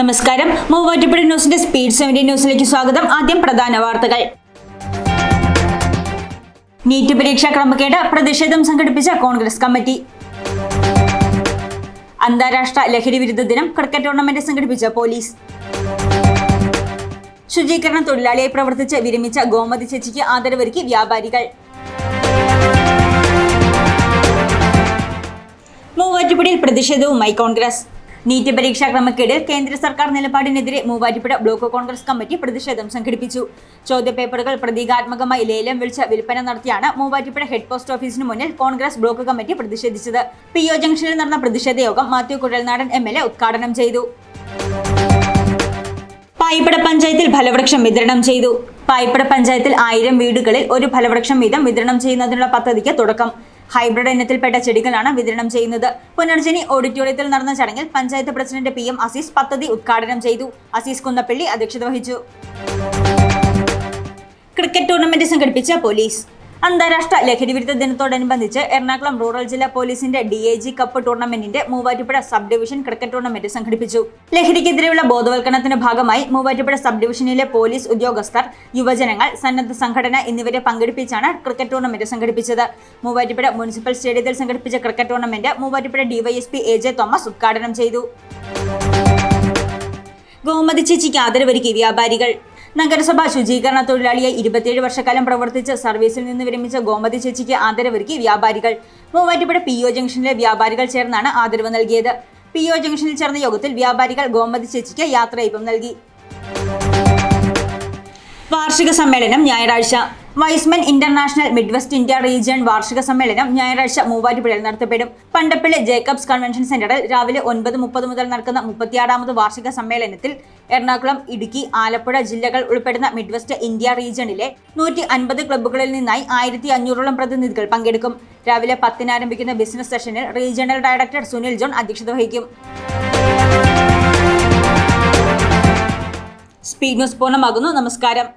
നമസ്കാരം. മൂവാറ്റുപുഴ ന്യൂസിന്റെ speed seventy ന്യൂസിലേക്ക് സ്വാഗതം. ആദ്യം പ്രധാന വാർത്തകൾ. നീറ്റ് പരീക്ഷാ ക്രമക്കേട് പ്രതിഷേധം സംഘടിപ്പിച്ച കോൺഗ്രസ് കമ്മിറ്റി. അന്താരാഷ്ട്ര ലഹരി വിരുദ്ധ ദിനം ക്രിക്കറ്റ് ടൂർണമെന്റ് സംഘടിപ്പിച്ച പോലീസ്. ശുചീകരണ തൊഴിലാളിയായി പ്രവർത്തിച്ച് വിരമിച്ച ഗോമതി ചേച്ചിക്ക് ആദരവൊരുക്കി വ്യാപാരികൾ. മൂവാറ്റുപുഴയിൽ പ്രതിഷേധവുമായി കോൺഗ്രസ്. നീറ്റ് പരീക്ഷാ ക്രമക്കേടിൽ കേന്ദ്ര സർക്കാർ നിലപാടിനെതിരെ മൂവാറ്റുപുഴ ബ്ലോക്ക് കോൺഗ്രസ് കമ്മിറ്റി പ്രതിഷേധം സംഘടിപ്പിച്ചു. ചോദ്യപേപ്പറുകൾ പ്രതീകാത്മകമായി ലേലം വിളിച്ച വിൽപ്പന നടത്തിയാണ് മൂവാറ്റുപുഴ ഹെഡ് പോസ്റ്റ് ഓഫീസിന് മുന്നിൽ കോൺഗ്രസ് ബ്ലോക്ക് കമ്മിറ്റി പ്രതിഷേധിച്ചത്. പി ഒ ജംഗ്ഷനിൽ നടന്ന പ്രതിഷേധ യോഗം Mathew Kuzhalnadan M L A ഉദ്ഘാടനം ചെയ്തു. പായിപ്പട പഞ്ചായത്തിൽ ഫലവൃക്ഷം വിതരണം ചെയ്തു. പായിപ്പട പഞ്ചായത്തിൽ ആയിരം വീടുകളിൽ ഒരു ഫലവൃക്ഷം വീതം വിതരണം ചെയ്യുന്നതിനുള്ള പദ്ധതിക്ക് തുടക്കം. ഹൈബ്രിഡ് ഇനത്തിൽപ്പെട്ട ചെടികളാണ് വിതരണം ചെയ്യുന്നത്. പുനർജനി ഓഡിറ്റോറിയത്തിൽ നടന്ന ചടങ്ങിൽ panchayat president P M Azeez പദ്ധതി ഉദ്ഘാടനം ചെയ്തു. അസീസ് കുന്നപ്പള്ളി അധ്യക്ഷത വഹിച്ചു. ക്രിക്കറ്റ് ടൂർണമെന്റ് സംഘടിപ്പിച്ച പോലീസ്. അന്താരാഷ്ട്ര ലഹരി വിരുദ്ധ ദിനത്തോടനുബന്ധിച്ച് എറണാകുളം റൂറൽ ജില്ലാ പോലീസിന്റെ D I G cup ടൂർണമെന്റിന്റെ Muvattupuzha sub division cricket tournament സംഘടിപ്പിച്ചു. ലഹരിക്കെതിരെയുള്ള ബോധവൽക്കരണത്തിന്റെ ഭാഗമായി മൂവാറ്റുപുഴ സബ് ഡിവിഷനിലെ പോലീസ് ഉദ്യോഗസ്ഥർ യുവജനങ്ങൾ സന്നദ്ധ സംഘടന എന്നിവരെ പങ്കെടുപ്പിച്ചാണ് ക്രിക്കറ്റ് ടൂർണമെന്റ് സംഘടിപ്പിച്ചത്. മൂവാറ്റുപുഴ മുനിസിപ്പൽ സ്റ്റേഡിയത്തിൽ സംഘടിപ്പിച്ച cricket tournament Muvattupuzha DYSP A J Thomas ഉദ്ഘാടനം ചെയ്തു. ഗോമതി ചേച്ചിക്ക് ആദരവൊരുക്കി വ്യാപാരികൾ. നഗരസഭ ശുചീകരണ തൊഴിലാളിയെ ഇരുപത്തിയേഴ് വർഷക്കാലം പ്രവർത്തിച്ച് സർവീസിൽ നിന്ന് വിരമിച്ച ഗോമതി ചേച്ചിക്ക് ആദരവൊരുക്കി വ്യാപാരികൾ. മൂവാറ്റുപുഴ പി ഒ ജംഗ്ഷനിലെ വ്യാപാരികൾ ചേർന്നാണ് ആദരവ് നൽകിയത്. പി ഒ ജംഗ്ഷനിൽ ചേർന്ന യോഗത്തിൽ വ്യാപാരികൾ ഗോമതി ചേച്ചിക്ക് യാത്രയപ്പം നൽകി. വാർഷിക സമ്മേളനം ഞായറാഴ്ച. Y's Men International Mid West India Region വാർഷിക സമ്മേളനം ഞായറാഴ്ച മൂവാറ്റുപുഴയിൽ നടത്തപ്പെടും. പണ്ടപ്പള്ളി ജേക്കബ്സ് കൺവെൻഷൻ സെന്ററിൽ രാവിലെ ഒൻപത് മുപ്പത് മുതൽ നടക്കുന്ന മുപ്പത്തിയാറാമത് വാർഷിക സമ്മേളനത്തിൽ എറണാകുളം ഇടുക്കി ആലപ്പുഴ ജില്ലകൾ ഉൾപ്പെടുന്ന മിഡ് വെസ്റ്റ് ഇന്ത്യ റീജിയണിലെ നൂറ്റി അൻപത് ക്ലബ്ബുകളിൽ നിന്നായി ആയിരത്തി അഞ്ഞൂറോളം പ്രതിനിധികൾ പങ്കെടുക്കും. രാവിലെ പത്തിന് ആരംഭിക്കുന്ന ബിസിനസ് സെഷനിൽ റീജിയണൽ ഡയറക്ടർ സുനിൽ ജോൺ അധ്യക്ഷത വഹിക്കും. സ്പീഡ് ന്യൂസ് പൂർണമാകുന്നു. നമസ്കാരം.